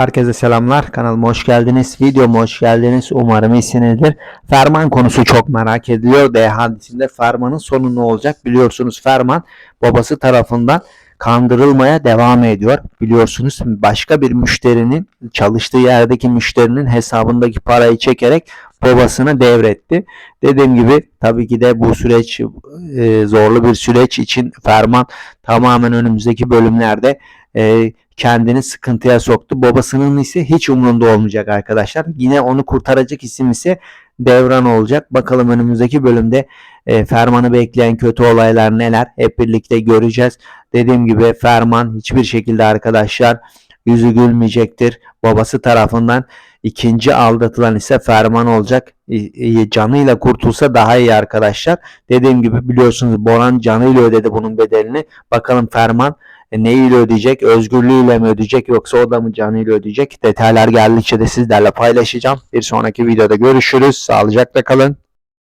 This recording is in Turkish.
Herkese selamlar. Kanalıma hoş geldiniz. Videoma hoş geldiniz. Umarım iyisinizdir. Ferman konusu çok merak ediliyor. D hadisinde Ferman'ın sonu ne olacak? Biliyorsunuz Ferman babası tarafından kandırılmaya devam ediyor. Biliyorsunuz başka bir müşterinin çalıştığı yerdeki müşterinin hesabındaki parayı çekerek babasına devretti. Dediğim gibi tabii ki de bu süreç e, zorlu bir süreç için Ferman tamamen önümüzdeki bölümlerde e, kendini sıkıntıya soktu. Babasının ise hiç umurunda olmayacak arkadaşlar. Yine onu kurtaracak isim ise Devran olacak. Bakalım önümüzdeki bölümde e, Ferman'ı bekleyen kötü olaylar neler hep birlikte göreceğiz. Dediğim gibi Ferman hiçbir şekilde arkadaşlar yüzü gülmeyecektir. Babası tarafından ikinci aldatılan ise Ferman olacak. Canıyla kurtulsa daha iyi arkadaşlar. Dediğim gibi biliyorsunuz Boran canıyla ödedi bunun bedelini. Bakalım Ferman e, neyle ödeyecek? Özgürlüğüyle mi ödeyecek yoksa o da mı canıyla ödeyecek? Detaylar geldikçe de sizlerle paylaşacağım. Bir sonraki videoda görüşürüz. Sağlıcakla kalın.